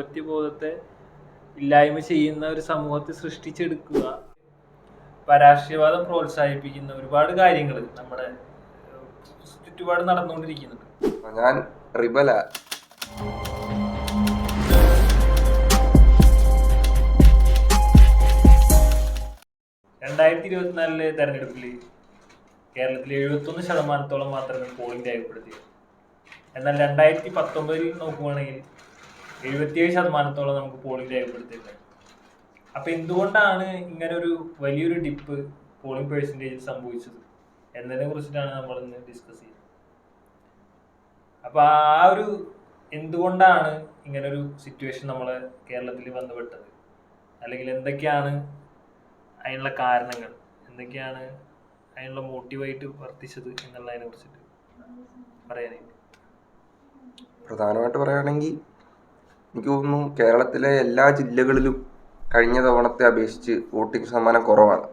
ജനാധിപത്യ ബോധത്തെ ഇല്ലായ്മ ചെയ്യുന്ന ഒരു സമൂഹത്തെ സൃഷ്ടിച്ചെടുക്കുക പരാഷ്ട്രീയവാദം പ്രോത്സാഹിപ്പിക്കുന്ന ഒരുപാട് കാര്യങ്ങൾ നമ്മുടെ ചുറ്റുപാട് നടന്നുകൊണ്ടിരിക്കുന്നുണ്ട്. ഞാൻ റിബല. രണ്ടായിരത്തി ഇരുപത്തിനാലിലെ തെരഞ്ഞെടുപ്പിൽ കേരളത്തിൽ എഴുപത്തൊന്ന് ശതമാനത്തോളം മാത്രമേ പോളിംഗ് രേഖപ്പെടുത്തിയത് എന്നാൽ രണ്ടായിരത്തി പത്തൊമ്പതിൽ നോക്കുവാണെങ്കിൽ എഴുപത്തിയേഴ് ശതമാനത്തോളം നമുക്ക് പോളിംഗ് രേഖപ്പെടുത്തിയിട്ടുണ്ട്. അപ്പൊ എന്തുകൊണ്ടാണ് ഇങ്ങനെ ഒരു വലിയൊരു ഡിപ്പ് പോളിംഗ് പെർസെന്റേജിൽ സംഭവിച്ചത്? എന്നതിനെ കുറിച്ചിട്ടാണ് നമ്മൾ ഇന്ന് ഡിസ്കസ് ചെയ്യുന്നത്. അപ്പൊ ആ ഒരു എന്തുകൊണ്ടാണ് ഇങ്ങനൊരു സിറ്റുവേഷൻ നമ്മളെ കേരളത്തിൽ ബന്ധപ്പെട്ടത്? അല്ലെങ്കിൽ എന്തൊക്കെയാണ് അതിനുള്ള കാരണങ്ങൾ? എന്തൊക്കെയാണ് അതിനുള്ള മോട്ടീവായിട്ട് വർത്തിച്ചത് എന്നുള്ളതിനെ കുറിച്ചിട്ട് പറയാനായിട്ട്. പ്രധാനമായിട്ട് പറയുകയാണെങ്കിൽ എനിക്ക് തോന്നുന്നു കേരളത്തിലെ എല്ലാ ജില്ലകളിലും കഴിഞ്ഞ തവണത്തെ അപേക്ഷിച്ച് വോട്ടിംഗ് ശതമാനം കുറവാണ്.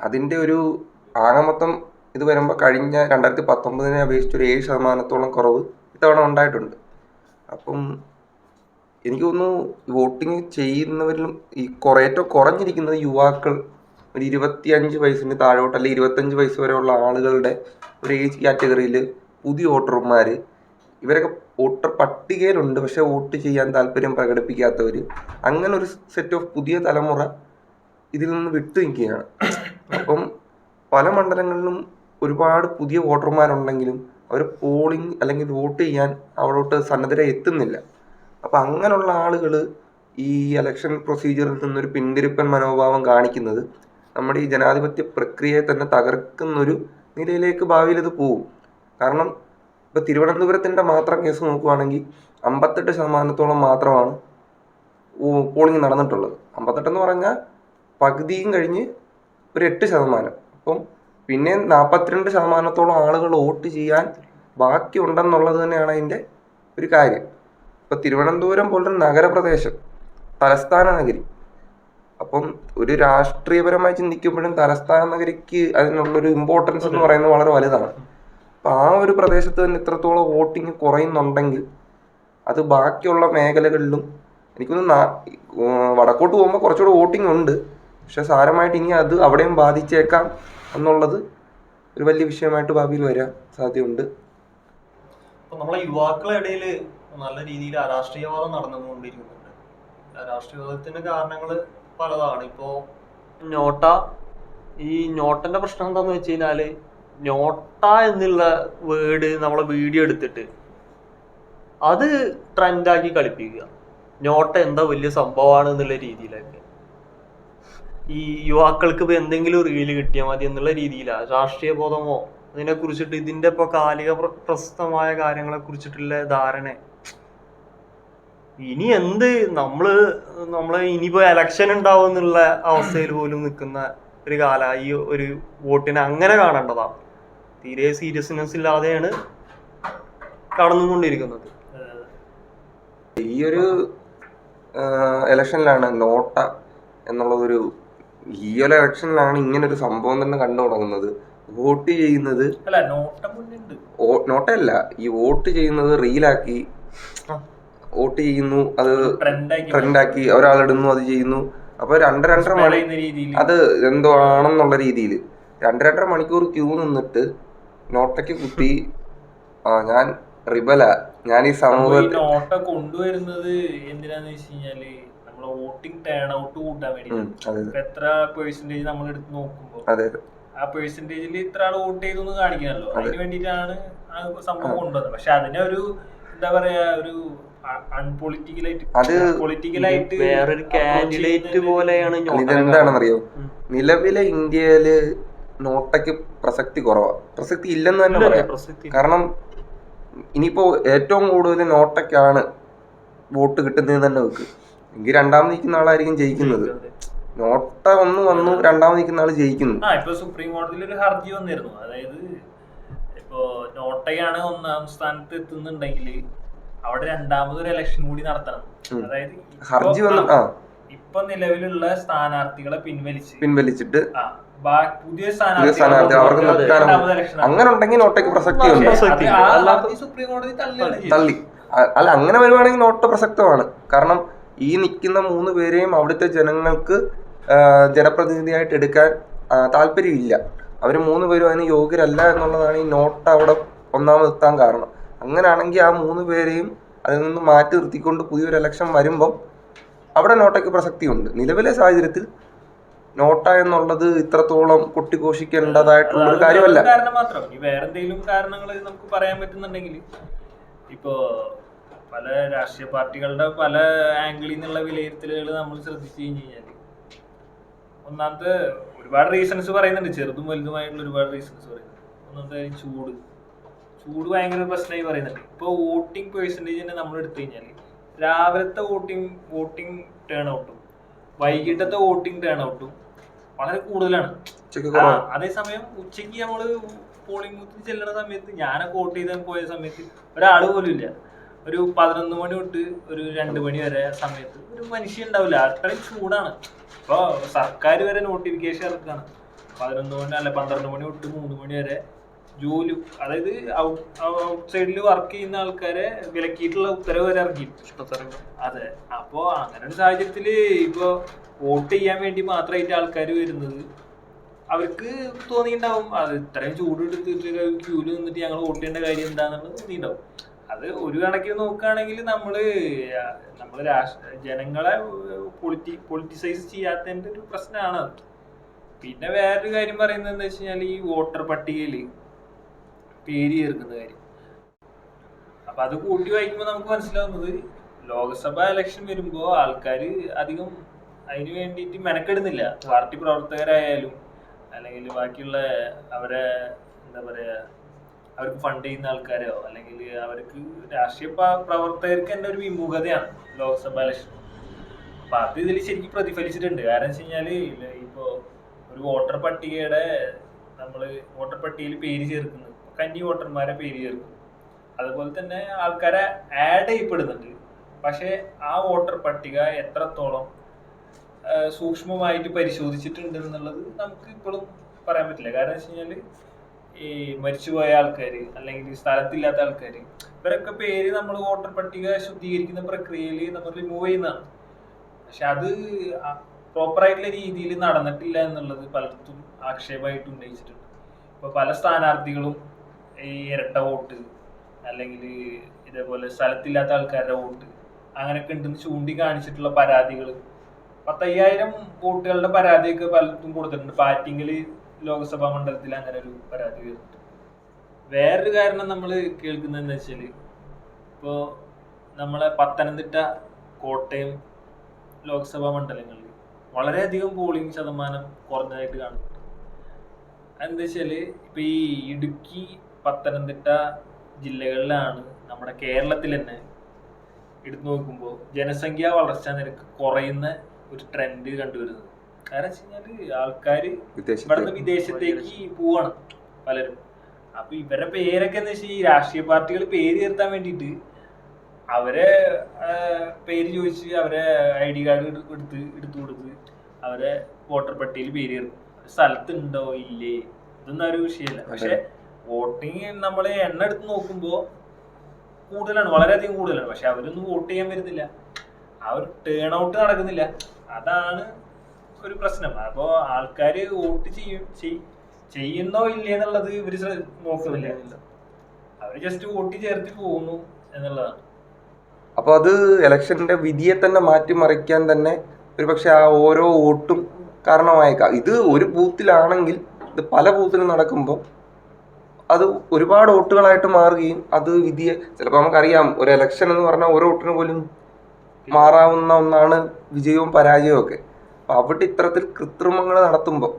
അതിന്റെ ഒരു ആകെ ഇത് വരുമ്പോൾ കഴിഞ്ഞ രണ്ടായിരത്തി പത്തൊമ്പതിനെ അപേക്ഷിച്ച് ഒരു ഏഴ് ശതമാനത്തോളം കുറവ് ഇത്തവണ ഉണ്ടായിട്ടുണ്ട്. അപ്പം എനിക്ക് തോന്നുന്നു വോട്ടിംഗ് ചെയ്യുന്നവരിലും ഈ കുറേ ഏറ്റവും കുറഞ്ഞിരിക്കുന്നത് യുവാക്കൾ ഒരു ഇരുപത്തിയഞ്ച് വയസ്സിന് താഴോട്ട് അല്ലെങ്കിൽ ഇരുപത്തഞ്ച് വയസ്സ് വരെയുള്ള ആളുകളുടെ ഒരു ഏജ് കാറ്റഗറിയിൽ പുതിയ വോട്ടർമാർ ഇവരൊക്കെ വോട്ടർ പട്ടികയിലുണ്ട് പക്ഷെ വോട്ട് ചെയ്യാൻ താല്പര്യം പ്രകടിപ്പിക്കാത്തവർ അങ്ങനെ ഒരു സെറ്റ് ഓഫ് പുതിയ തലമുറ ഇതിൽ നിന്ന് വിട്ടു നിൽക്കുകയാണ്. അപ്പം പല മണ്ഡലങ്ങളിലും ഒരുപാട് പുതിയ വോട്ടർമാരുണ്ടെങ്കിലും അവർ പോളിംഗ് അല്ലെങ്കിൽ വോട്ട് ചെയ്യാൻ അവിടോട്ട് സന്നദ്ധരെ എത്തുന്നില്ല. അപ്പം അങ്ങനെയുള്ള ആളുകൾ ഈ ഇലക്ഷൻ പ്രൊസീജിയറിൽ നിന്നൊരു പിന്തിരിപ്പൻ മനോഭാവം കാണിക്കുന്നത് നമ്മുടെ ഈ ജനാധിപത്യ പ്രക്രിയയെ തന്നെ തകർക്കുന്നൊരു നിലയിലേക്ക് ഭാവിയിൽ ഇത് പോകും കാരണം ഇപ്പോൾ തിരുവനന്തപുരത്തിന്റെ മാത്രം കേസ് നോക്കുവാണെങ്കിൽ അമ്പത്തെട്ട് ശതമാനത്തോളം മാത്രമാണ് പോളിംഗ് നടന്നിട്ടുള്ളത്. അമ്പത്തെട്ടെന്ന് പറഞ്ഞാൽ പകുതിയും കഴിഞ്ഞ് ഒരു എട്ട് ശതമാനം. അപ്പം പിന്നെ നാൽപ്പത്തിരണ്ട് ശതമാനത്തോളം ആളുകൾ വോട്ട് ചെയ്യാൻ ബാക്കി ഉണ്ടെന്നുള്ളത് തന്നെയാണ് അതിന്റെ ഒരു കാര്യം. ഇപ്പം തിരുവനന്തപുരം പോലൊരു നഗരപ്രദേശം തലസ്ഥാന നഗരി. അപ്പം ഒരു രാഷ്ട്രീയപരമായി ചിന്തിക്കുമ്പോഴും തലസ്ഥാന നഗരിക്ക് അതിനുള്ളൊരു ഇമ്പോർട്ടൻസ് എന്ന് പറയുന്നത് വളരെ വലുതാണ്. അപ്പം ആ ഒരു പ്രദേശത്ത് തന്നെ ഇത്രത്തോളം വോട്ടിങ് കുറയുന്നുണ്ടെങ്കിൽ അത് ബാക്കിയുള്ള മേഖലകളിലും എനിക്കൊന്ന് വടക്കോട്ട് പോകുമ്പോൾ കുറച്ചുകൂടെ വോട്ടിംഗ് ഉണ്ട്. പക്ഷെ സാരമായിട്ട് ഇനി അത് അവിടെയും ബാധിച്ചേക്കാം എന്നുള്ളത് ഒരു വലിയ വിഷയമായിട്ട് ഭാവിയിൽ വരാൻ സാധ്യതയുണ്ട്. നമ്മളെ യുവാക്കളുടെ ഇടയിൽ നല്ല രീതിയിൽ അരാഷ്ട്രീയവാദം നടന്നുകൊണ്ടിരിക്കുന്നുണ്ട്. രാഷ്ട്രീയവാദത്തിന്റെ കാരണങ്ങൾ പലതാണ്. ഇപ്പോ നോട്ട ഈ നോട്ടന്റെ പ്രശ്നം എന്താന്ന് വെച്ച് കഴിഞ്ഞാൽ നോട്ട എന്നുള്ള വേർഡ് നമ്മളെ വീഡിയോ എടുത്തിട്ട് അത് ട്രെൻഡാക്കി കളിപ്പിക്കുക. നോട്ട എന്താ വലിയ സംഭവമാണ് എന്നുള്ള രീതിയിലൊക്കെ. ഈ യുവാക്കൾക്ക് ഇപ്പൊ എന്തെങ്കിലും റീൽ കിട്ടിയാൽ മതി എന്നുള്ള രീതിയിലാണ് രാഷ്ട്രീയ ബോധമോ? അതിനെ കുറിച്ചിട്ട് ഇതിന്റെ ഇപ്പൊ കാലിക പ്രശസ്തമായ കാര്യങ്ങളെ കുറിച്ചിട്ടുള്ള ധാരണ. ഇനി എന്ത് നമ്മൾ നമ്മൾ ഇനിയിപ്പോ എലക്ഷൻ ഉണ്ടാവും എന്നുള്ള അവസ്ഥയിൽ പോലും നിൽക്കുന്ന ഒരു കാല ഈ ഒരു വോട്ടിനെ അങ്ങനെ കാണേണ്ടതാണ് തീരെ സീരിയസ്നെസ് ഇല്ലാതെയാണ് കടന്നുകൊണ്ടിരിക്കുന്നത്. ഈ ഒരു ഇലക്ഷനിലാണ് നോട്ട എന്നുള്ളതൊരു ഈ ഒരു ഇലക്ഷനിലാണ് ഇങ്ങനെ ഒരു സംഭവം തന്നെ കണ്ടു തുടങ്ങുന്നത്. വോട്ട് ചെയ്യുന്നത് അല്ല നോട്ടം മുന്നുണ്ട്. ഓ- നോട്ടയല്ല. ഈ വോട്ട് ചെയ്യുന്നത് റീലാക്കി. വോട്ട് ചെയ്യുന്നു അത് ട്രെൻഡാക്കി ഒരാളിടുന്നു അത് ചെയ്യുന്നു. അപ്പൊ രണ്ട് രണ്ടര മണി അത് എന്തോ ആണെന്നുള്ള രീതിയിൽ രണ്ട് രണ്ടര മണിക്കൂർ ക്യൂ നിന്നിട്ട് നോട്ടയ്ക്ക് കുത്തി. ആ ഞാൻ റിബല. ഞാൻ ഈ സമൂഹത്തിൽ നോട്ട കൊണ്ടുവരുന്നത് എന്തിനാന്ന് വെച്ച് കഴിഞ്ഞാൽ നമ്മളെ വോട്ടിംഗ് ടേൺ ഔട്ട് കൂട്ടാൻ വേണ്ടി എത്ര പേഴ്സന്റേജ് നമ്മൾ എടുത്ത് നോക്കുമ്പോ അതെ അതെ. ആ പേഴ്സന്റേജിൽ ഇത്ര ആൾ വോട്ട് ചെയ്തു കാണിക്കണല്ലോ. അതിന് വേണ്ടിയിട്ടാണ് ആ സംഭവം. കൊണ്ടുവന്നത്. പക്ഷെ അതിനെ ഒരു എന്താ പറയാ ഒരു അത് വേറൊരു കാൻഡിഡേറ്റ് പോലെയാണ് ഇതെന്താണെന്നറിയോ? നിലവിലെ ഇന്ത്യയിൽ നോട്ടയ്ക്ക് പ്രസക്തി കുറവാ. പ്രസക്തി ഇല്ലെന്ന് തന്നെ പറയാം. പ്രസക്തി കാരണം ഇനിയിപ്പോ ഏറ്റവും കൂടുതൽ നോട്ടയ്ക്കാണ് വോട്ട് കിട്ടുന്നത് തന്നെ വെക്ക്. എങ്കിൽ രണ്ടാമത് നിൽക്കുന്ന ആളായിരിക്കും ജയിക്കുന്നത്. നോട്ട ഒന്ന് വന്നു രണ്ടാമത് നിൽക്കുന്ന ആൾ ജയിക്കുന്നു. ആ ഇപ്പൊ സുപ്രീം കോടതിയിൽ ഒരു ഹർജി വന്നിരുന്നു. അതായത് ഇപ്പോ നോട്ടയാണ് ഒന്നാം സ്ഥാനത്ത് എത്തുന്നുണ്ടെങ്കിൽ അവിടെ രണ്ടാമത് ഒരു ഇലക്ഷൻ കൂടി നടത്തണം. അതായത് ഇപ്പൊ- ഹർജി വന്നു ആ. ഇപ്പൊ നിലവിലുള്ള സ്ഥാനാർത്ഥികളെ പിൻവലിച്ച്. പിൻവലിച്ചിട്ട് പുതിയ സ്ഥാനാർത്ഥി അവർക്ക് നിർത്താനും അങ്ങനെ ഉണ്ടെങ്കിൽ നോട്ടയ്ക്ക് പ്രസക്തി സുപ്രീം കോടതി തള്ളി. അല്ല അങ്ങനെ വരുവാണെങ്കിൽ നോട്ട് പ്രസക്തമാണ്. കാരണം ഈ നിൽക്കുന്ന മൂന്ന് പേരെയും അവിടുത്തെ ജനങ്ങൾക്ക് ജനപ്രതിനിധിയായിട്ട് എടുക്കാൻ താല്പര്യമില്ല. അവർ മൂന്ന് പേരും അതിന് യോഗ്യരല്ല എന്നുള്ളതാണ് ഈ നോട്ട് അവിടെ ഒന്നാമതെത്താൻ കാരണം. അങ്ങനെയാണെങ്കിൽ ആ മൂന്ന് പേരെയും അതിൽ നിന്ന് മാറ്റി നിർത്തിക്കൊണ്ട് പുതിയൊരു ഇലക്ഷൻ വരുമ്പം അവിടെ നോട്ടയ്ക്ക് പ്രസക്തിയുണ്ട്. നിലവിലെ സാഹചര്യത്തിൽ നോട്ട എന്നുള്ളത് ഇത്രത്തോളം കൊട്ടിഘോഷിക്കേണ്ടതായിട്ടുള്ള ഒരു കാര്യമല്ല. കാരണം മാത്രം. വേറെ എന്തെങ്കിലും കാരണങ്ങൾ നമുക്ക് പറയാൻ പറ്റുന്നുണ്ടെങ്കിൽ ഇപ്പോ പല രാഷ്ട്രീയ പാർട്ടികളുടെ പല ആംഗിളിൽ നിന്നുള്ള വിലയിരുത്തലുകൾ നമ്മൾ ശ്രദ്ധിച്ചു കഴിഞ്ഞ് കഴിഞ്ഞാൽ ഒന്നാമത്തെ ഒരുപാട് റീസൺസ് പറയുന്നുണ്ട്. ചെറുതും വലുതുമായിട്ടുള്ള ഒരുപാട് റീസൺസ് പറയുന്നുണ്ട്. ഒന്നാമത്തെ ചൂട്. ചൂട് ഭയങ്കര പ്രശ്നമായി പറയുന്നുണ്ട്. ഇപ്പോൾ വോട്ടിംഗ് പേഴ്സന്റേജ് തന്നെ നമ്മൾ എടുത്തു കഴിഞ്ഞാൽ രാവിലത്തെ വോട്ടിംഗ് വോട്ടിംഗ് ടേൺ ഔട്ടും വൈകിട്ടത്തെ വോട്ടിംഗ് ടേൺ ഔട്ടും വളരെ കൂടുതലാണ്. അതേസമയം ഉച്ചയ്ക്ക് നമ്മൾ പോളിംഗ് ബൂത്തിൽ ചെല്ലുന്ന സമയത്ത് ഞാനൊക്കെ വോട്ട് ചെയ്താൽ പോയ സമയത്ത് ഒരാൾ പോലും ഇല്ല. ഒരു പതിനൊന്ന് മണി തൊട്ട് ഒരു രണ്ട് മണി വരെ സമയത്ത് ഒരു മനുഷ്യൻ ഉണ്ടാവില്ല. അത്രയും ചൂടാണ്. ഇപ്പൊ സർക്കാർ വരെ നോട്ടിഫിക്കേഷൻ ഇറക്കാണ്. പതിനൊന്ന് മണി അല്ല പന്ത്രണ്ട് മണി തൊട്ട് മൂന്ന് മണി വരെ ജോലി അതായത് ഔട്ട് സൈഡിൽ വർക്ക് ചെയ്യുന്ന ആൾക്കാരെ വിലക്കിയിട്ടുള്ള ഉത്തരവ് വരെ ഇറക്കിയിട്ടുണ്ട് അതെ. അപ്പോ അങ്ങനെ ഒരു സാഹചര്യത്തിൽ ഇപ്പൊ വോട്ട് ചെയ്യാൻ വേണ്ടി മാത്രമായിട്ട് ആൾക്കാർ വരുന്നത് അവർക്ക് തോന്നിയിട്ടുണ്ടാവും. അത് ഇത്രയും ചൂട് എടുത്തിട്ട് ക്യൂൽ നിന്നിട്ട് ഞങ്ങൾ വോട്ട് ചെയ്യേണ്ട കാര്യം എന്താണെന്നുള്ളത് തോന്നിയിട്ടുണ്ടാവും. അത് ഒരു കണക്കിന് നോക്കുകയാണെങ്കിൽ നമ്മൾ നമ്മൾ രാഷ്ട്ര ജനങ്ങളെ പൊളിറ്റി പൊളിറ്റിസൈസ് ചെയ്യാത്തതിന്റെ ഒരു പ്രശ്നമാണ് അത്. പിന്നെ വേറൊരു കാര്യം പറയുന്നത് എന്താ വെച്ച് കഴിഞ്ഞാൽ ഈ വോട്ടർ പട്ടികയിൽ പേര് ചേർക്കുന്ന കാര്യം. അപ്പൊ അത് കൂട്ടി വായിക്കുമ്പോൾ നമുക്ക് മനസ്സിലാവുന്നത് ലോക്സഭ ഇലക്ഷൻ വരുമ്പോൾ ആൾക്കാർ അധികം അതിന് വേണ്ടിയിട്ട് മെനക്കെടുന്നില്ല. പാർട്ടി പ്രവർത്തകരായാലും അല്ലെങ്കിൽ ബാക്കിയുള്ള അവരെ എന്താ പറയാ അവർക്ക് ഫണ്ട് ചെയ്യുന്ന ആൾക്കാരോ അല്ലെങ്കിൽ അവർക്ക് രാഷ്ട്രീയ പ്രവർത്തകർക്ക് തന്നെ ഒരു വിമുഖതയാണ് ലോക്സഭ ഇലക്ഷൻ അപ്പൊ അത് ഇതിൽ ശരിക്കും പ്രതിഫലിച്ചിട്ടുണ്ട്. കാരണം വെച്ച് കഴിഞ്ഞാൽ ഇപ്പോ ഒരു വോട്ടർ പട്ടികയുടെ നമ്മൾ വോട്ടർ പട്ടികയിൽ പേര് ചേർക്കുന്നു കന്നി വോട്ടർമാരെ പേര് ചേർക്കും. അതുപോലെ തന്നെ ആൾക്കാരെ ആഡ് ചെയ്യപ്പെടുന്നുണ്ട്. പക്ഷേ ആ വോട്ടർ പട്ടിക എത്രത്തോളം സൂക്ഷ്മമായിട്ട് പരിശോധിച്ചിട്ടുണ്ട് എന്നുള്ളത് നമുക്ക് ഇപ്പോഴും പറയാൻ പറ്റില്ല. കാരണം വെച്ച് കഴിഞ്ഞാൽ ഈ മരിച്ചുപോയ ആൾക്കാർ അല്ലെങ്കിൽ സ്ഥലത്തില്ലാത്ത ആൾക്കാർ ഇവരൊക്കെ പേര് നമ്മൾ വോട്ടർ പട്ടിക ശുദ്ധീകരിക്കുന്ന പ്രക്രിയയിൽ നമ്മൾ റിമൂവ് ചെയ്യുന്നതാണ്. പക്ഷെ അത് പ്രോപ്പറായിട്ടുള്ള രീതിയിൽ നടന്നിട്ടില്ല എന്നുള്ളത് പലർക്കും ആക്ഷേപമായിട്ട് ഉന്നയിച്ചിട്ടുണ്ട്. ഇപ്പൊ പല സ്ഥാനാർത്ഥികളും ഈ ഇരട്ട വോട്ട് അല്ലെങ്കിൽ ഇതേപോലെ സ്ഥലത്തില്ലാത്ത ആൾക്കാരുടെ വോട്ട് അങ്ങനെയൊക്കെ ഉണ്ടെന്ന് ചൂണ്ടിക്കാണിച്ചിട്ടുള്ള പരാതികൾ. പത്തയ്യായിരം വോട്ടുകളുടെ പരാതിയൊക്കെ പലതും കൊടുത്തിട്ടുണ്ട്. പാറ്റിങ്ങിൽ ലോക്സഭാ മണ്ഡലത്തിൽ അങ്ങനെ ഒരു പരാതി വരുന്നുണ്ട് വേറൊരു കാരണം നമ്മൾ കേൾക്കുന്നത് വെച്ചാൽ വെച്ചാൽ ഇപ്പോ നമ്മളെ പത്തനംതിട്ട കോട്ടയം ലോക്സഭാ മണ്ഡലങ്ങളിൽ വളരെയധികം പോളിംഗ് ശതമാനം കുറഞ്ഞതായിട്ട് കാണുന്നുണ്ട്. എന്താ വെച്ചാൽ ഇപ്പൊ ഈ ഇടുക്കി പത്തനംതിട്ട ജില്ലകളിലാണ് നമ്മുടെ കേരളത്തിൽ തന്നെ എടുത്തു നോക്കുമ്പോൾ ജനസംഖ്യ വളർച്ചാ നിരക്ക് കുറയുന്ന ഒരു ട്രെൻഡ് കണ്ടുവരുന്നത്. കാരണം വെച്ച് കഴിഞ്ഞാൽ ആൾക്കാർ ഇവിടുന്ന് വിദേശത്ത് വിദേശത്തേക്ക് പോവാണ് പലരും. അപ്പൊ ഇവരുടെ പേരൊക്കെ എന്ന് വെച്ചാൽ ഈ രാഷ്ട്രീയ പാർട്ടികൾ പേര് ചേർത്താൻ വേണ്ടിയിട്ട് അവരെ പേര് ചോദിച്ച് അവരെ ഐ ഡി കാർഡ് എടുത്ത് എടുത്തു കൊടുത്ത് അവരെ വോട്ടർ പട്ടികയിൽ പേര് ചേർക്കും. സ്ഥലത്തുണ്ടോ? ഇല്ലേ? ഇതൊന്നും ഒരു വിഷയമല്ല പക്ഷെ വോട്ടിങ് നമ്മൾ എണ്ണ എടുത്ത് നോക്കുമ്പോൾ കൂടുതലാണ് വളരെയധികം കൂടുതലാണ്. പക്ഷെ അവരൊന്നും വോട്ട് ചെയ്യാൻ വരുന്നില്ല. ആ ഒരു ടേൺ ഔട്ട് നടക്കുന്നില്ല. അതാണ് ഒരു പ്രശ്നം. അപ്പോൾ ആൾക്കാർ വോട്ട് ചെയ്യും ചെയ്യുന്നോ ഇല്ലേ എന്നുള്ളത് ഇവർ നോക്കുന്നില്ല. അവർ ജസ്റ്റ് വോട്ട് ചേർത്ത് പോകുന്നു എന്നുള്ളതാണ്. അപ്പോൾ അത് ഇലക്ഷന്റെ വിധിയെ തന്നെ മാറ്റിമറിക്കാൻ തന്നെ ഒരു പക്ഷെ ആ ഓരോ വോട്ടും കാരണമായേക്കാം. ഇത് ഒരു ബൂത്തിലാണെങ്കിൽ ഇത് പല ബൂത്തിലും നടക്കുമ്പോൾ അത് ഒരുപാട് വോട്ടുകളായിട്ട് മാറുകയും അത് വിധിയെ ചിലപ്പോൾ നമുക്കറിയാം ഒരു എലക്ഷൻ എന്ന് പറഞ്ഞാൽ ഓരോ വോട്ടിന് പോലും മാറാവുന്ന ഒന്നാണ് വിജയവും പരാജയവും ഒക്കെ. അപ്പോൾ അവിടെ ഇത്തരത്തിൽ കൃത്രിമങ്ങൾ നടത്തുമ്പോൾ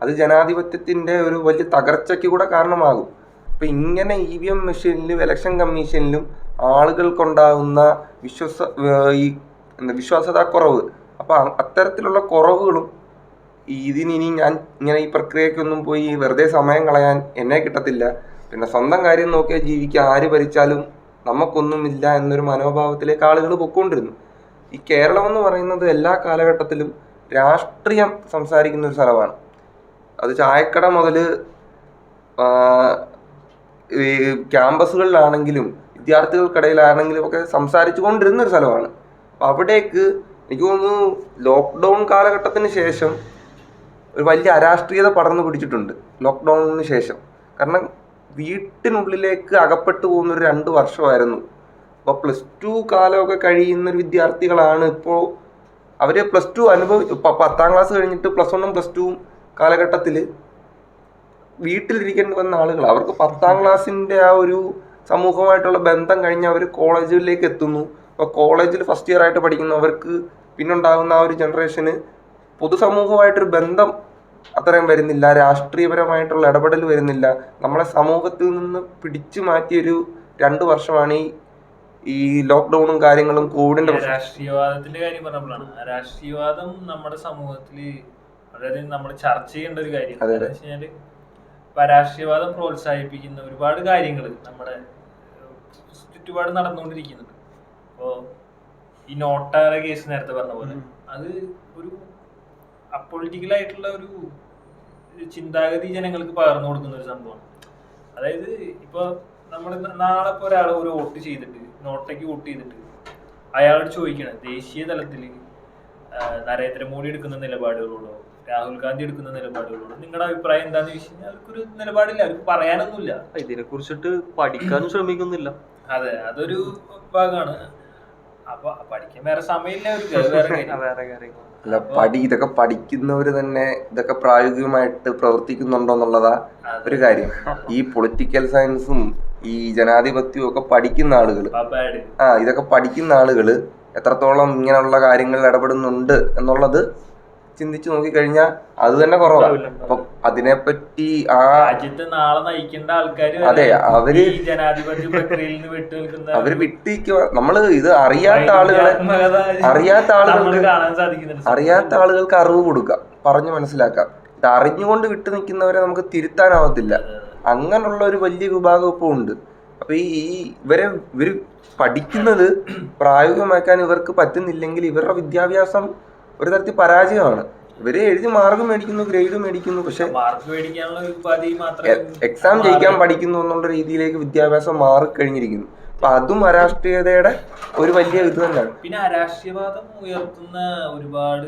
അത് ജനാധിപത്യത്തിന്റെ ഒരു വലിയ തകർച്ചയ്ക്ക് കൂടെ കാരണമാകും. അപ്പോൾ ഇങ്ങനെ ഇ വി എം മെഷീനിലും ഇലക്ഷൻ കമ്മീഷനിലും ആളുകൾക്കുണ്ടാകുന്ന വിശ്വസ ഈ എന്താ വിശ്വാസതാക്കുറവ് അപ്പോൾ അത്തരത്തിലുള്ള കുറവുകളും ഇതിനി ഞാൻ ഇങ്ങനെ ഈ പ്രക്രിയക്കൊന്നും പോയി വെറുതെ സമയം കളയാൻ എന്നെ കിട്ടത്തില്ല. പിന്നെ സ്വന്തം കാര്യം നോക്കിയാൽ ജീവിക്കുക ആര് ഭരിച്ചാലും നമുക്കൊന്നുമില്ല എന്നൊരു മനോഭാവത്തിലേക്ക് ആളുകൾ പൊക്കൊണ്ടിരുന്നു. ഈ കേരളം എന്ന് പറയുന്നത് എല്ലാ കാലഘട്ടത്തിലും രാഷ്ട്രീയം സംസാരിക്കുന്ന ഒരു സ്ഥലമാണ്. അത് ചായക്കട മുതൽ ക്യാമ്പസുകളിലാണെങ്കിലും വിദ്യാർത്ഥികൾക്കിടയിലാണെങ്കിലും ഒക്കെ സംസാരിച്ചു കൊണ്ടിരുന്ന ഒരു സ്ഥലമാണ്. അപ്പോൾ അവിടേക്ക് എനിക്ക് തോന്നുന്നു ലോക്ക്ഡൗൺ കാലഘട്ടത്തിന് ശേഷം ഒരു വലിയ അരാഷ്ട്രീയത പടർന്നു പിടിച്ചിട്ടുണ്ട് ലോക്ക്ഡൗണിന് ശേഷം. കാരണം വീട്ടിനുള്ളിലേക്ക് അകപ്പെട്ടു പോകുന്ന ഒരു രണ്ട് വർഷമായിരുന്നു. അപ്പോൾ പ്ലസ് ടു കാലമൊക്കെ കഴിയുന്ന ഒരു വിദ്യാർത്ഥികളാണ് ഇപ്പോൾ അവർ പ്ലസ് ടു അനുഭവ പത്താം ക്ലാസ് കഴിഞ്ഞിട്ട് പ്ലസ് വണ്ണും പ്ലസ് ടുവും കാലഘട്ടത്തിൽ വീട്ടിലിരിക്കേണ്ടി വന്ന ആളുകൾ അവർക്ക് പത്താം ക്ലാസ്സിന്റെ ആ ഒരു സമൂഹമായിട്ടുള്ള ബന്ധം കഴിഞ്ഞ് അവർ കോളേജിലേക്ക് എത്തുന്നു. അപ്പോൾ കോളേജിൽ ഫസ്റ്റ് ഇയർ ആയിട്ട് പഠിക്കുന്നവർക്ക് പിന്നുണ്ടാകുന്ന ആ ഒരു ജനറേഷന് പൊതുസമൂഹമായിട്ടൊരു ബന്ധം അത്രയും വരുന്നില്ല രാഷ്ട്രീയപരമായിട്ടുള്ള ഇടപെടൽ വരുന്നില്ല. നമ്മളെ സമൂഹത്തിൽ നിന്ന് പിടിച്ചു മാറ്റിയൊരു രണ്ട് വർഷമാണ് ഈ ഈ ലോക്ക്ഡൌണും കാര്യങ്ങളും കോവിഡിന്റെ രാഷ്ട്രീയവാദത്തിന്റെ കാര്യം പറഞ്ഞപ്പോഴാണ് രാഷ്ട്രീയവാദം നമ്മുടെ സമൂഹത്തിൽ അതായത് നമ്മൾ ചർച്ച ചെയ്യേണ്ട ഒരു കാര്യം. എന്താ. വെച്ചാൽ ഇപ്പൊ രാഷ്ട്രീയവാദം പ്രോത്സാഹിപ്പിക്കുന്ന ഒരുപാട് കാര്യങ്ങൾ നമ്മുടെ ചുറ്റുപാട് നടന്നുകൊണ്ടിരിക്കുന്നുണ്ട്. അപ്പോ ഈ നോട്ടാറ കേസ് നേരത്തെ പറഞ്ഞ പോലെ അത് ഒരു അപ്പൊളിറ്റിക്കൽ ആയിട്ടുള്ള ഒരു ചിന്താഗതി ജനങ്ങൾക്ക് പകർന്നു കൊടുക്കുന്ന ഒരു സംഭവമാണ്. അതായത് ഇപ്പൊ നമ്മൾ നാളെ ഇപ്പൊ ഒരാൾ ഒരു വോട്ട് ചെയ്തിട്ട് നോട്ടയ്ക്ക് വോട്ട് ചെയ്തിട്ട് അയാളോട് ചോദിക്കണം ദേശീയ തലത്തിൽ നരേന്ദ്രമോദി എടുക്കുന്ന നിലപാടുകളോടോ രാഹുൽ ഗാന്ധി എടുക്കുന്ന നിലപാടുകളോടോ നിങ്ങളുടെ അഭിപ്രായം എന്താന്ന് ചോദിച്ചു കഴിഞ്ഞാൽ അവർക്കൊരു നിലപാടില്ല അവർക്ക് പറയാനൊന്നുമില്ല. ഇതിനെ കുറിച്ചിട്ട് പഠിക്കാനും ശ്രമിക്കുന്നില്ല. അതെ അതൊരു ഭാഗമാണ് അപ്പൊ പഠിക്കാൻ വേറെ സമയമില്ല അവർക്ക്. വേറെ കാര്യങ്ങൾ അല്ല പഠി ഇതൊക്കെ പഠിക്കുന്നവർ തന്നെ ഇതൊക്കെ പ്രായോഗികമായിട്ട് പ്രവർത്തിക്കുന്നുണ്ടോ എന്നുള്ളതാ ഒരു കാര്യം. ഈ പൊളിറ്റിക്കൽ സയൻസും ഈ ജനാധിപത്യവും ഒക്കെ പഠിക്കുന്ന ആളുകൾ ആ ഇതൊക്കെ പഠിക്കുന്ന ആളുകൾ എത്രത്തോളം ഇങ്ങനെയുള്ള കാര്യങ്ങളിൽ ഇടപെടുന്നുണ്ട് എന്നുള്ളത് ചിന്തിച്ചു നോക്കിക്കഴിഞ്ഞാൽ അത് തന്നെ കുറവാണ് അപ്പൊ അതിനെപ്പറ്റി ആ രാജ്യത്ത് നാളെ നയിക്കേണ്ട ആൾക്കാർ അതെ, അവർ ജനാധിപത്യ പ്രക്രിയയിൽ നിന്ന് വിട്ടു നിൽക്കുന്ന അവർ വിട്ടിരിക്കുക നമ്മൾ ഇത് അറിയാത്ത ആളുകളെ അറിയാത്ത ആളുകൾക്ക് അറിയാത്ത ആളുകൾക്ക് അറിവ് കൊടുക്കാം. പറഞ്ഞു മനസ്സിലാക്കാം. ഇത് അറിഞ്ഞുകൊണ്ട് വിട്ടു നിൽക്കുന്നവരെ നമുക്ക് തിരുത്താനാവത്തില്ല. അങ്ങനെയുള്ള ഒരു വലിയ വിഭാഗം ഇപ്പോൾ ഉണ്ട്. അപ്പൊ ഈ ഈ ഇവരെ ഇവർ പഠിക്കുന്നത് പ്രായോഗികമാക്കാൻ ഇവർക്ക് പറ്റുന്നില്ലെങ്കിൽ ഇവരുടെ വിദ്യാഭ്യാസം ഒരു തരത്തിൽ പരാജയമാണ്. ഇവർ എഴുതി മാർക്ക് മേടിക്കുന്നു ഗ്രേഡ് മേടിക്കുന്നു പക്ഷെ എക്സാം ജയിക്കാൻ പഠിക്കുന്നു എന്നുള്ള രീതിയിലേക്ക് വിദ്യാഭ്യാസം മാറിക്കഴിഞ്ഞിരിക്കുന്നു. അപ്പൊ അതും അരാഷ്ട്രീയതയുടെ ഒരു വലിയ ഇത് തന്നെയാണ്. പിന്നെ അരാഷ്ട്രീയവാദം ഉയർത്തുന്ന ഒരുപാട്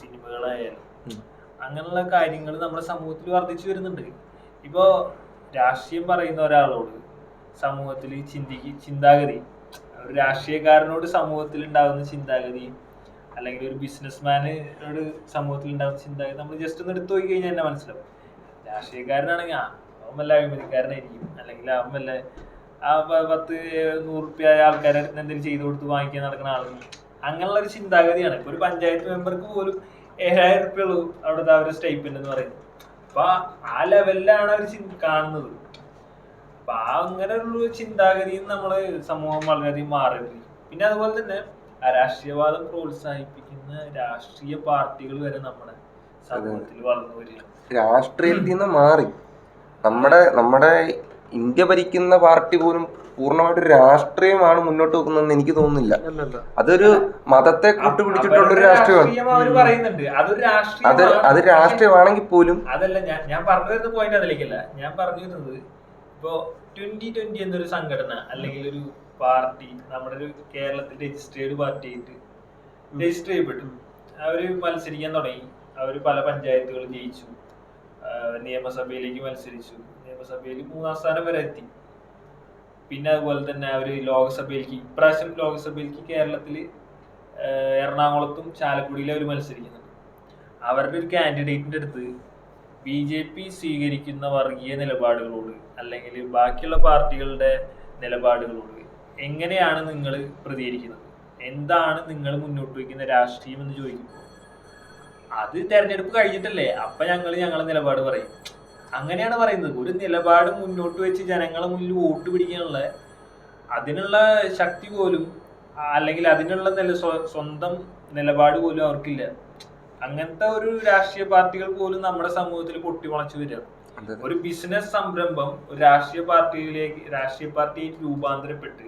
സിനിമകളായാലും അങ്ങനെയുള്ള കാര്യങ്ങൾ നമ്മുടെ സമൂഹത്തിൽ വർദ്ധിച്ചു വരുന്നുണ്ട്. ഇപ്പോ രാഷ്ട്രീയം പറയുന്ന ഒരാളോട് സമൂഹത്തിൽ ചിന്തിക്ക് ചിന്താഗതി ഒരു രാഷ്ട്രീയക്കാരനോട് സമൂഹത്തിൽ ഉണ്ടാകുന്ന ചിന്താഗതി അല്ലെങ്കിൽ ഒരു ബിസിനസ്മാനോട് സമൂഹത്തിൽ ഉണ്ടാകുന്ന ചിന്താഗതി നമ്മൾ ജസ്റ്റ് ഒന്ന് എടുത്തു പോയി കഴിഞ്ഞാൽ തന്നെ മനസ്സിലാവും. രാഷ്ട്രീയക്കാരനാണെങ്കിൽ അവൻ വല്ല അഴിമതിക്കാരനായിരിക്കും. അല്ലെങ്കിൽ അവൻ വല്ല ആ പത്ത് നൂറ് റുപ്യ ആൾക്കാരെ എന്തെങ്കിലും ചെയ്തു കൊടുത്ത് വാങ്ങിക്കാൻ നടക്കുന്ന ആളുകൾ. അങ്ങനെയുള്ള ഒരു ചിന്താഗതിയാണ്. ഇപ്പൊ ഒരു പഞ്ചായത്ത് മെമ്പർക്ക് പോലും ഏഴായിരം റുപ്യ ഉള്ളൂ അവിടുത്തെ ആ ഒരു എന്ന് പറയുന്നത്. അപ്പൊ ആ- ലെവലിലാണ് അവർ കാണുന്നത്. അപ്പൊ ആ അങ്ങനെ ഒരു ചിന്താഗതിയും നമ്മൾ സമൂഹം വളരെയധികം മാറിയിട്ടുണ്ട് പിന്നെ അതുപോലെ തന്നെ രാഷ്ട്രീയവാദം പ്രോത്സാഹിപ്പിക്കുന്ന രാഷ്ട്രീയ പാർട്ടികൾ വരെ നമ്മുടെ സമൂഹത്തിൽ വളർന്നു വരികയാണ്. രാഷ്ട്രീയത്തിൽ നിന്ന് മാറി. നമ്മുടെ നമ്മുടെ ഇന്ത്യ ഭരിക്കുന്ന പാർട്ടി പോലും പൂർണമായിട്ട് രാഷ്ട്രീയമാണ് മുന്നോട്ട് വെക്കുന്നതെന്ന് എനിക്ക് തോന്നുന്നില്ല. അല്ലല്ല. അതൊരു മതത്തെ കൂട്ടുപിടിച്ചിട്ടുള്ള ഒരു രാഷ്ട്രീയമാണ്. പറയുന്നുണ്ട്. അതൊരു അത് അത് രാഷ്ട്രീയമാണെങ്കിൽ പോലും അതല്ല ഞാൻ ഞാൻ പറഞ്ഞു വരുന്ന പോയിന്റ് അതിലേക്കല്ല. ഞാൻ പറഞ്ഞു വരുന്നത് ഇപ്പോ ട്വന്റി ട്വന്റി എന്നൊരു സംഘടന അല്ലെങ്കിൽ ഒരു പാർട്ടി നമ്മുടെ ഒരു കേരളത്തിൽ രജിസ്റ്റേർഡ് പാർട്ടി ആയിട്ട് രജിസ്റ്റർ ചെയ്യപ്പെട്ടു. അവർ മത്സരിക്കാൻ തുടങ്ങി. അവർ പല പഞ്ചായത്തുകൾ ജയിച്ചു. നിയമസഭയിലേക്ക് മത്സരിച്ചു. നിയമസഭയിൽ മൂന്നാം സ്ഥാനം വരെ എത്തി. പിന്നെ അതുപോലെ തന്നെ അവർ ലോകസഭയിലേക്ക് ഇപ്രാവശ്യം ലോകസഭയിലേക്ക് കേരളത്തിൽ എറണാകുളത്തും ചാലക്കുടിയിലും അവർ മത്സരിക്കുന്നുണ്ട്. അവരുടെ ഒരു കാൻഡിഡേറ്റിന്റെ അടുത്ത് ബി ജെ പി സ്വീകരിക്കുന്ന വർഗീയ നിലപാടുകളോട് അല്ലെങ്കിൽ ബാക്കിയുള്ള പാർട്ടികളുടെ നിലപാടുകളോട് എങ്ങനെയാണ് നിങ്ങൾ പ്രതികരിക്കുന്നത്? എന്താണ് നിങ്ങൾ മുന്നോട്ട് വയ്ക്കുന്ന രാഷ്ട്രീയം എന്ന് ചോദിക്കുമ്പോൾ അത് തെരഞ്ഞെടുപ്പ് കഴിഞ്ഞിട്ടല്ലേ അപ്പൊ ഞങ്ങൾ ഞങ്ങളെ നിലപാട് പറയും. അങ്ങനെയാണ് പറയുന്നത്. ഒരു നിലപാട് മുന്നോട്ട് വെച്ച് ജനങ്ങളെ മുന്നിൽ വോട്ട് പിടിക്കാനുള്ള അതിനുള്ള ശക്തി പോലും അല്ലെങ്കിൽ അതിനുള്ള നില സ്വന്തം നിലപാട് പോലും അവർക്കില്ല. അങ്ങനത്തെ ഒരു രാഷ്ട്രീയ പാർട്ടികൾ പോലും നമ്മുടെ സമൂഹത്തിൽ പൊട്ടിമുളച്ചു വരികയാണ്. ഒരു ബിസിനസ് സംരംഭം ഒരു രാഷ്ട്രീയ പാർട്ടിയിലേക്ക് രാഷ്ട്രീയ പാർട്ടിയായിട്ട് രൂപാന്തരപ്പെട്ട്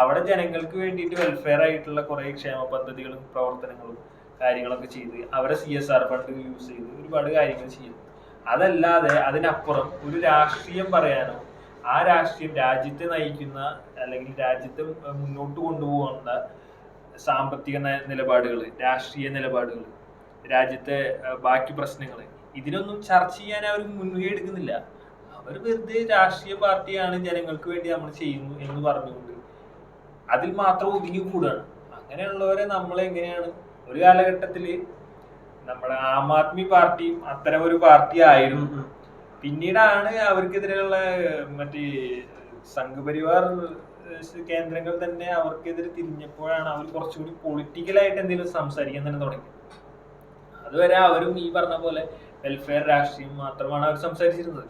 അവിടെ ജനങ്ങൾക്ക് വേണ്ടിയിട്ട് വെൽഫെയർ ആയിട്ടുള്ള കുറെ ക്ഷേമ പദ്ധതികളും പ്രവർത്തനങ്ങളും കാര്യങ്ങളൊക്കെ ചെയ്ത് അവരെ C S R fund use ചെയ്ത് ഒരുപാട് കാര്യങ്ങൾ ചെയ്യും. അതല്ലാതെ അതിനപ്പുറം ഒരു രാഷ്ട്രീയം പറയാനോ ആ രാഷ്ട്രീയം രാജ്യത്തെ നയിക്കുന്ന അല്ലെങ്കിൽ രാജ്യത്തെ മുന്നോട്ട് കൊണ്ടുപോകുന്ന സാമ്പത്തിക നിലപാടുകൾ രാഷ്ട്രീയ നിലപാടുകൾ രാജ്യത്തെ ബാക്കി പ്രശ്നങ്ങൾ ഇതിനൊന്നും ചർച്ച ചെയ്യാൻ അവർ മുൻകൈ എടുക്കുന്നില്ല. അവർ വെറുതെ രാഷ്ട്രീയ പാർട്ടിയാണ് ജനങ്ങൾക്ക് വേണ്ടി നമ്മൾ ചെയ്യുന്നു എന്ന് പറഞ്ഞുകൊണ്ട് അതിൽ മാത്രം ഒതുങ്ങി കൂടുകയാണ് അങ്ങനെയുള്ളവരെ നമ്മൾ എങ്ങനെയാണ്? ഒരു കാലഘട്ടത്തിൽ നമ്മുടെ ആം ആദ്മി പാർട്ടിയും അത്തരം ഒരു പാർട്ടി ആയിരുന്നു. പിന്നീടാണ് അവർക്കെതിരെയുള്ള മറ്റേ സംഘപരിവാർ കേന്ദ്രങ്ങൾ തന്നെ അവർക്കെതിരെ തിരിഞ്ഞപ്പോഴാണ് അവർ കുറച്ചുകൂടി പൊളിറ്റിക്കലായിട്ട് എന്തെങ്കിലും സംസാരിക്കാൻ തന്നെ തുടങ്ങി അതുവരെ അവരും ഈ പറഞ്ഞ പോലെ വെൽഫെയർ രാഷ്ട്രീയം മാത്രമാണ് അവർ സംസാരിച്ചിരുന്നത്.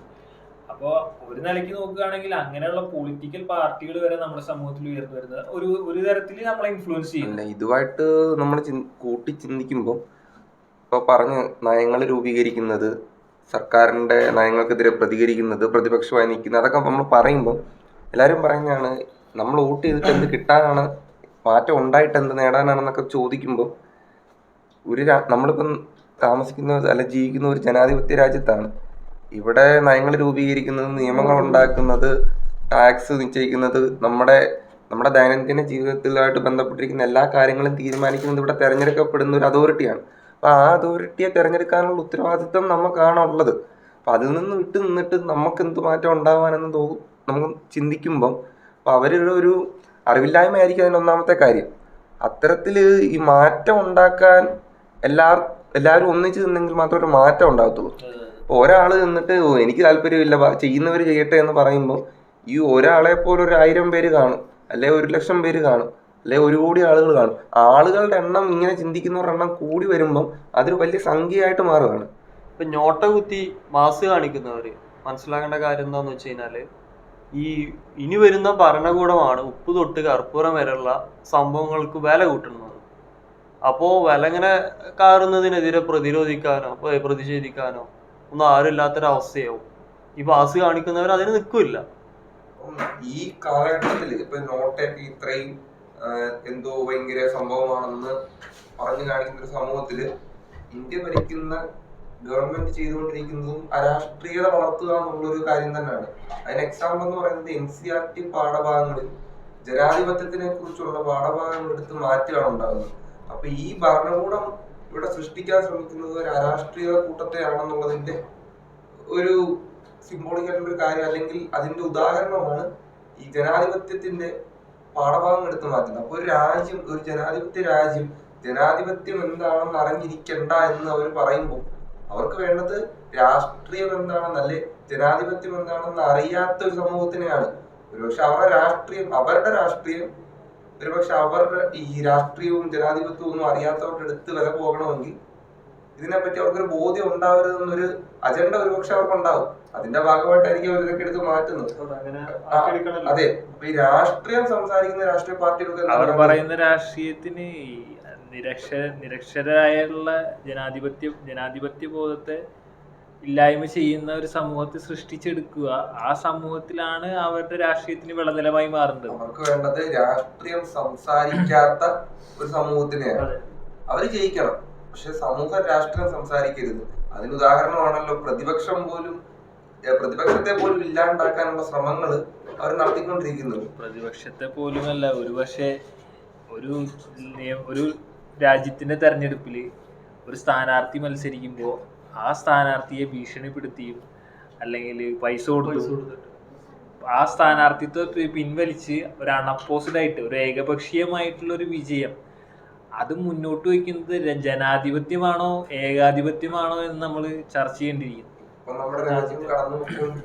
അപ്പോൾ ഒരു നിലയ്ക്ക് നോക്കുകയാണെങ്കിൽ അങ്ങനെയുള്ള പൊളിറ്റിക്കൽ പാർട്ടികൾ വരെ നമ്മുടെ സമൂഹത്തിൽ ഉയർന്നു വരുന്നത് ഒരു ഒരു തരത്തിൽ നമ്മളെ ഇൻഫ്ലുവൻസ് ചെയ്യുന്നു. ഇതുമായിട്ട് നമ്മൾ കൂട്ടി ചിന്തിക്കുമ്പോൾ ഇപ്പോൾ പറഞ്ഞ് നയങ്ങൾ രൂപീകരിക്കുന്നത് സർക്കാരിന്റെ നയങ്ങൾക്കെതിരെ പ്രതികരിക്കുന്നത് പ്രതിപക്ഷമായി നിൽക്കുന്നത് അതൊക്കെ നമ്മൾ പറയുമ്പോൾ എല്ലാവരും പറയുന്നതാണ് നമ്മൾ വോട്ട് ചെയ്തിട്ട് എന്ത് കിട്ടാനാണ് മാറ്റം ഉണ്ടായിട്ട് എന്ത് നേടാനാണെന്നൊക്കെ ചോദിക്കുമ്പോൾ ഒരു നമ്മളിപ്പം താമസിക്കുന്ന അല്ല ജീവിക്കുന്ന ഒരു ജനാധിപത്യ രാജ്യത്താണ്. ഇവിടെ നയങ്ങൾ രൂപീകരിക്കുന്നത് നിയമങ്ങൾ ഉണ്ടാക്കുന്നത് ടാക്സ് നിശ്ചയിക്കുന്നത് നമ്മുടെ നമ്മുടെ ദൈനംദിന ജീവിതത്തിലായിട്ട് ബന്ധപ്പെട്ടിരിക്കുന്ന എല്ലാ കാര്യങ്ങളും തീരുമാനിക്കുന്നത് ഇവിടെ തിരഞ്ഞെടുക്കപ്പെടുന്ന ഒരു അതോറിറ്റിയാണ്. അപ്പോൾ ആ അതോറിറ്റിയെ തിരഞ്ഞെടുക്കാനുള്ള ഉത്തരവാദിത്വം നമുക്കാണ് ഉള്ളത്. അപ്പോൾ അതിൽ നിന്ന് വിട്ട് നിന്നിട്ട് നമുക്ക് എന്ത് മാറ്റം ഉണ്ടാവാനെന്ന് തോന്നും നമുക്ക് ചിന്തിക്കുമ്പം അപ്പോൾ അവരുടെ ഒരു അറിവില്ലായ്മ ആയിരിക്കും അതിന്റെ ഒന്നാമത്തെ കാര്യം. അത്തരത്തിൽ ഈ മാറ്റം ഉണ്ടാക്കാൻ എല്ലാ എല്ലാവരും ഒന്നിച്ചു നിന്നെങ്കിൽ മാത്രമേ ഒരു മാറ്റം ഉണ്ടാകത്തുള്ളൂ ഇപ്പോൾ ഒരാൾ നിന്നിട്ട് "ഓ, എനിക്ക് താല്പര്യമില്ല ചെയ്യുന്നവർ ചെയ്യട്ടെ എന്ന് പറയുമ്പോൾ ഈ ഒരാളെ പോലെ ഒരു ആയിരം പേര് കാണും അല്ലെ ഒരു ലക്ഷം പേര് കാണും അല്ലെ ഒരു കോടി ആളുകൾ കാണും. ആളുകളുടെ എണ്ണം ഇങ്ങനെ ചിന്തിക്കുന്നവരുടെ എണ്ണം കൂടി വരുമ്പം അതൊരു വലിയ സംഖ്യയായിട്ട് മാറുകയാണ് ഇപ്പൊ ഞോട്ട കുത്തി മാസ് കാണിക്കുന്നവര് മനസ്സിലാക്കേണ്ട കാര്യം എന്താന്ന് വെച്ച് കഴിഞ്ഞാൽ ഈ ഇനി വരുന്ന ഭരണകൂടമാണ് ഉപ്പ് തൊട്ട് കർപ്പൂരം വരെയുള്ള സംഭവങ്ങൾക്ക് വില കൂട്ടുന്നത്. അപ്പോ വില ഇങ്ങനെ കാറുന്നതിനെതിരെ പ്രതിരോധിക്കാനോ പ്രതിഷേധിക്കാനോ ഒന്നും ആരും ഇല്ലാത്തൊരവസ്ഥയാവും ഈ പാസ് കാണിക്കുന്നവർ അതിന് നിൽക്കില്ല. ഈ കാലഘട്ടത്തിൽ ഇപ്പൊ നോട്ടൊക്കെ ഇത്രയും എന്തോ ഭയങ്കര സംഭവമാണെന്ന് പറഞ്ഞു കാണിക്കുന്ന ഒരു സമൂഹത്തിൽ ഇന്ത്യ ഭരിക്കുന്ന ഗവൺമെന്റ് ചെയ്തുകൊണ്ടിരിക്കുന്നതും അരാഷ്ട്രീയത വളർത്തുക എന്നുള്ളൊരു കാര്യം തന്നെയാണ്. അതിന് എക്സാമ്പിൾ എന്ന് പറയുന്നത് എൻ സി ആർ ടി പാഠഭാഗങ്ങളിൽ ജനാധിപത്യത്തിനെ കുറിച്ചുള്ള പാഠഭാഗങ്ങൾ എടുത്ത് മാറ്റുകയാണ് ഉണ്ടാകുന്നത്. അപ്പൊ ഈ ഭരണകൂടം ഇവിടെ സൃഷ്ടിക്കാൻ ശ്രമിക്കുന്നത് ഒരു അരാഷ്ട്രീയ കൂട്ടത്തെയാണെന്നുള്ളതിന്റെ ഒരു സിംബോളിക് ഒരു കാര്യം അല്ലെങ്കിൽ അതിന്റെ ഉദാഹരണമാണ് ഈ ജനാധിപത്യത്തിന്റെ പാഠഭാഗം എടുത്ത് മാറ്റുന്നത്. അപ്പൊ ഒരു രാജ്യം ഒരു ജനാധിപത്യ രാജ്യം ജനാധിപത്യം എന്താണെന്ന് അറിഞ്ഞിരിക്കണ്ട എന്ന് അവർ പറയുമ്പോൾ അവർക്ക് വേണ്ടത് രാഷ്ട്രീയം എന്താണെന്ന് അല്ലെ ജനാധിപത്യം എന്താണെന്ന് അറിയാത്ത ഒരു സമൂഹത്തിനെയാണ്. ഒരുപക്ഷെ അവരുടെ രാഷ്ട്രീയം അവരുടെ രാഷ്ട്രീയം ഒരുപക്ഷെ അവർ ഈ രാഷ്ട്രീയവും ജനാധിപത്യവും ഒന്നും അറിയാത്തവരുടെ അടുത്ത് വില പോകണമെങ്കിൽ ഇതിനെപ്പറ്റി അവർക്കൊരു ബോധ്യം ഉണ്ടാവരുതെന്നൊരു അജണ്ട ഒരുപക്ഷെ അവർക്കുണ്ടാവും. അതിന്റെ ഭാഗമായിട്ടായിരിക്കും അവർ ഇതൊക്കെ എടുത്ത് മാറ്റുന്നത്. അതെ അപ്പൊ ഈ രാഷ്ട്രീയം സംസാരിക്കുന്ന രാഷ്ട്രീയ പാർട്ടികൾക്ക് അവർ പറയുന്ന രാഷ്ട്രീയത്തിന് ഈ നിരക്ഷ നിരക്ഷരായുള്ള ജനാധിപത്യ ജനാധിപത്യ ബോധത്തെ ഇല്ലായ്മ ചെയ്യുന്ന ഒരു സമൂഹത്തെ സൃഷ്ടിച്ചെടുക്കുക. ആ സമൂഹത്തിലാണ് അവരുടെ രാഷ്ട്രീയത്തിന് വിളനിലമായി മാറുന്നത്. അവർക്ക് വേണ്ടത് രാഷ്ട്രീയം സംസാരിക്കാത്ത ഒരു സമൂഹത്തിനെയാണ്. അവർ അവർ ജയിക്കണം. പക്ഷെ സമൂഹം രാഷ്ട്രീയം സംസാരിക്കരുത്. അതിന് ഉദാഹരണമാണല്ലോ പ്രതിപക്ഷം പോലും പ്രതിപക്ഷത്തെ പോലും ഇല്ലാണ്ടാക്കാനുള്ള ശ്രമങ്ങൾ അവർ നടത്തിക്കൊണ്ടിരിക്കുന്നത്. പ്രതിപക്ഷത്തെ പോലുമല്ല. ഒരു പക്ഷേ ഒരു ഒരു രാജ്യത്തിന്റെ തെരഞ്ഞെടുപ്പിൽ ഒരു സ്ഥാനാർത്ഥി മത്സരിക്കുമ്പോൾ ആ സ്ഥാനാർത്ഥിയെ ഭീഷണിപ്പെടുത്തിയും അല്ലെങ്കിൽ പൈസ കൊടുത്തു ആ സ്ഥാനാർത്ഥിത്വത്തെ പിൻവലിച്ച് ഒരു അണപ്പോസ്ഡ് ആയിട്ട് ഒരു ഏകപക്ഷീയമായിട്ടുള്ള ഒരു വിജയം. അത് മുന്നോട്ട് വയ്ക്കുന്നത് ജനാധിപത്യമാണോ ഏകാധിപത്യമാണോ എന്ന് നമ്മൾ ചർച്ച ചെയ്യേണ്ടിയിരിക്കുന്നു. നമ്മുടെ രാജ്യം കടന്നു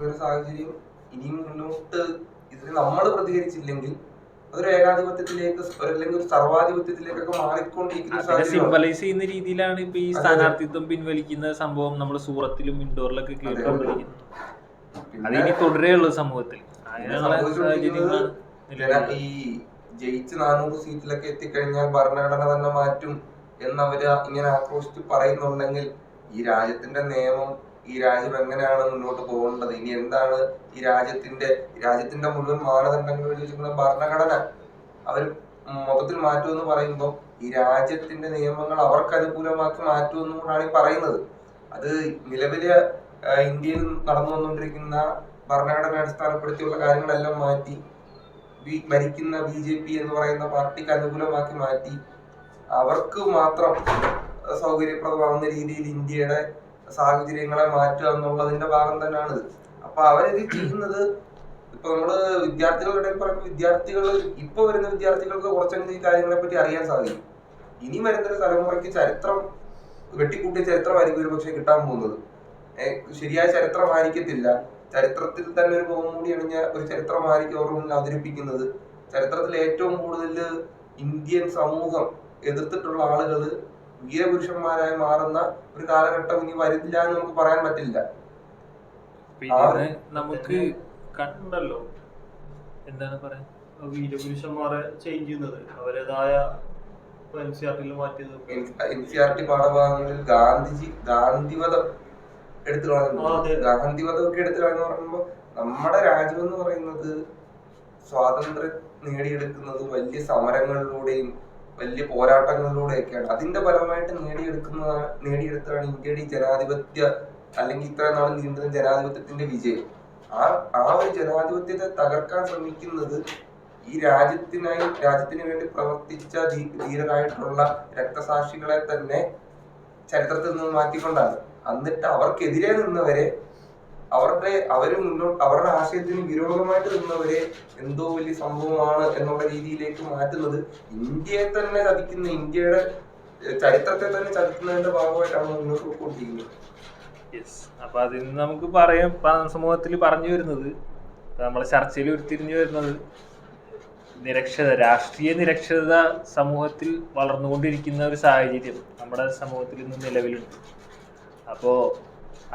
ഒരു സാഹചര്യം ഇനിയും മുന്നോട്ട് ഇതിന് നമ്മൾ പ്രതികരിച്ചില്ലെങ്കിൽ അതൊരു ഏകാധിപത്യത്തിലേക്ക് അല്ലെങ്കിൽ ഒരു സർവാധിപത്യത്തിലേക്കൊക്കെ മാറിക്കൊണ്ടിരിക്കുന്ന സിംബലൈസ് ചെയ്യുന്ന രീതിയിലാണ് ഇപ്പൊ ഈ. സ്ഥാനാർത്ഥിത്വം പിൻവലിക്കുന്ന സംഭവം നമ്മൾ സൂറത്തിലും ഇൻഡോറിലൊക്കെ കേട്ടുകൊണ്ടിരിക്കുന്നത് അതിനി തുടരെയുള്ള സമൂഹത്തിൽ. ഈ ജയിച്ച് നാനൂറ് സീറ്റിലൊക്കെ എത്തിക്കഴിഞ്ഞാൽ ഭരണഘടന തന്നെ മാറ്റും എന്നവര് ഇങ്ങനെ ആക്രോശിച്ച് പറയുന്നുണ്ടെങ്കിൽ ഈ രാജ്യത്തിന്റെ നിയമം ഈ രാജ്യം എങ്ങനെയാണ് മുന്നോട്ട് പോകേണ്ടത്? ഇനി എന്താണ് ഈ രാജ്യത്തിന്റെ രാജ്യത്തിന്റെ മുഴുവൻ മാനദണ്ഡങ്ങൾ വെച്ചിരിക്കുന്ന ഭരണഘടന? അവർ മൊത്തത്തിൽ മാറ്റുമെന്ന് പറയുമ്പോൾ ഈ രാജ്യത്തിന്റെ നിയമങ്ങൾ അവർക്ക് അനുകൂലമാക്കി മാറ്റുമെന്നും കൂടാണ് ഈ പറയുന്നത്. അത് നിലവിലെ ഇന്ത്യയിൽ നടന്നു വന്നുകൊണ്ടിരിക്കുന്ന ഭരണഘടന അടിസ്ഥാനപ്പെടുത്തിയുള്ള കാര്യങ്ങളെല്ലാം മാറ്റി ഭരിക്കുന്ന ബി ജെ പി എന്ന് പറയുന്ന പാർട്ടിക്ക് അനുകൂലമാക്കി മാറ്റി അവർക്ക് മാത്രം സൗകര്യപ്രദമാവുന്ന രീതിയിൽ ഇന്ത്യയുടെ സാഹചര്യങ്ങളെ മാറ്റുക എന്നുള്ളതിന്റെ ഭാഗം തന്നെയാണ് അപ്പൊ അവരിത് ചെയ്യുന്നത് ഇപ്പൊ നമ്മൾ വിദ്യാർത്ഥികളുടെ പറയുമ്പോൾ വിദ്യാർത്ഥികൾ ഇപ്പൊ വരുന്ന വിദ്യാർത്ഥികൾക്ക് കുറച്ചെങ്കിലും ഈ കാര്യങ്ങളെ പറ്റി അറിയാൻ സാധിക്കും. ഇനി വരുന്നൊരു തലമുറയ്ക്ക് ചരിത്രം വെട്ടിക്കൂട്ടിയ ചരിത്രമായിരിക്കും ഒരു പക്ഷെ കിട്ടാൻ പോകുന്നത്. ശരിയായ ചരിത്രമായിരിക്കത്തില്ല ചരിത്രത്തിൽ തന്നെ ഒരു മുഖംമൂടി അണിഞ്ഞ ഒരു ചരിത്രമായിരിക്കും അവരുടെ മുന്നിൽ അവതരിപ്പിക്കുന്നത്. ചരിത്രത്തിൽ ഏറ്റവും കൂടുതൽ ഇന്ത്യൻ സമൂഹം എതിർത്തിട്ടുള്ള ആളുകൾ വീരപുരുഷന്മാരായി മാറുന്ന ഒരു കാലഘട്ടം ഇനി വരില്ല എന്ന് നമുക്ക് പറയാൻ പറ്റില്ല. പിന്നെ നമുക്ക് കണ്ടല്ലോ. എന്താണ് പറയാ വീരപുരുഷന്മാരെ ചേഞ്ച് ചെയ്യുന്നത്. അവരേതായ എൻ സി ആർ ടി പാഠഭാഗങ്ങളിൽ ഗാന്ധിജി ഗാന്ധിവധം എടുത്തു. കളഞ്ഞു. ഗാന്ധിവധം ഒക്കെ എടുത്തു കളഞ്ഞു പറയുമ്പോൾ നമ്മുടെ രാജ്യം എന്ന് പറയുന്നത് സ്വാതന്ത്ര്യം നേടിയെടുക്കുന്നത് വലിയ സമരങ്ങളിലൂടെയും വലിയ പോരാട്ടങ്ങളിലൂടെയൊക്കെയാണ്. അതിന്റെ ഫലമായിട്ട് നേടിയെടുക്കുന്ന നേടിയെടുത്തതാണ് ഇന്ത്യയുടെ ഈ ജനാധിപത്യ അല്ലെങ്കിൽ ഇത്ര നാൾ നീണ്ടുന്ന ജനാധിപത്യത്തിന്റെ വിജയം. ആ ആ ഒരു ജനാധിപത്യത്തെ തകർക്കാൻ ശ്രമിക്കുന്നത് ഈ രാജ്യത്തിനായി രാജ്യത്തിന് വേണ്ടി പ്രവർത്തിച്ച ധീരരായിട്ടുള്ള രക്തസാക്ഷികളെ തന്നെ ചരിത്രത്തിൽ നിന്ന് മാറ്റിക്കൊണ്ടാണ്. എന്നിട്ട് അവർക്കെതിരെ നിന്നവരെ അവരുടെ അവർ മുന്നോട്ട് അവരുടെ ആശയത്തിന് വിരോധമായിട്ട് നിന്നവരെ എന്തോ വലിയ സംഭവമാണ് എന്നുള്ള രീതിയിലേക്ക് മാറ്റുന്നത് ഇന്ത്യയെ തന്നെ ചതിക്കുന്ന ഇന്ത്യയുടെ ചരിത്രത്തെ തന്നെ ചതിക്കുന്നതിന്റെ ഭാഗമായിട്ടാണ് മുന്നോട്ട് പോയിക്കൊണ്ടിരിക്കുന്നത്. യെസ് അപ്പൊ അതിൽ നിന്ന് നമുക്ക് പറയാം. സമൂഹത്തിൽ പറഞ്ഞു വരുന്നത് നമ്മളെ ചർച്ചയിൽ ഉരുത്തിരിഞ്ഞു വരുന്നത് നിരക്ഷത രാഷ്ട്രീയ നിരക്ഷരത സമൂഹത്തിൽ വളർന്നുകൊണ്ടിരിക്കുന്ന ഒരു സാഹചര്യം നമ്മുടെ സമൂഹത്തിൽ ഇന്ന് നിലവിലുണ്ട്. അപ്പോൾ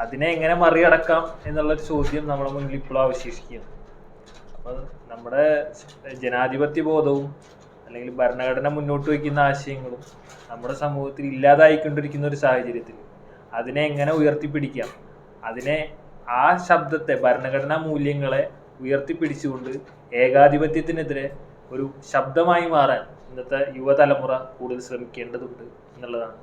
അതിനെ എങ്ങനെ മറികടക്കാം എന്നുള്ള ഒരു ചോദ്യം നമ്മുടെ മുന്നിൽ ഇപ്പോഴും അവശേഷിക്കുകയാണ്. അപ്പോൾ നമ്മുടെ ജനാധിപത്യ ബോധവും അല്ലെങ്കിൽ ഭരണഘടന മുന്നോട്ട് വയ്ക്കുന്ന ആശയങ്ങളും നമ്മുടെ സമൂഹത്തിൽ ഇല്ലാതായിക്കൊണ്ടിരിക്കുന്ന ഒരു സാഹചര്യത്തിൽ അതിനെ എങ്ങനെ ഉയർത്തിപ്പിടിക്കാം? അതിനെ ആ ശബ്ദത്തെ ഭരണഘടനാ മൂല്യങ്ങളെ ഉയർത്തിപ്പിടിച്ചുകൊണ്ട് ഏകാധിപത്യത്തിനെതിരെ ഒരു ശബ്ദമായി മാറാൻ ഇന്നത്തെ യുവതലമുറ കൂടുതൽ ശ്രമിക്കേണ്ടതുണ്ട് എന്നുള്ളതാണ്.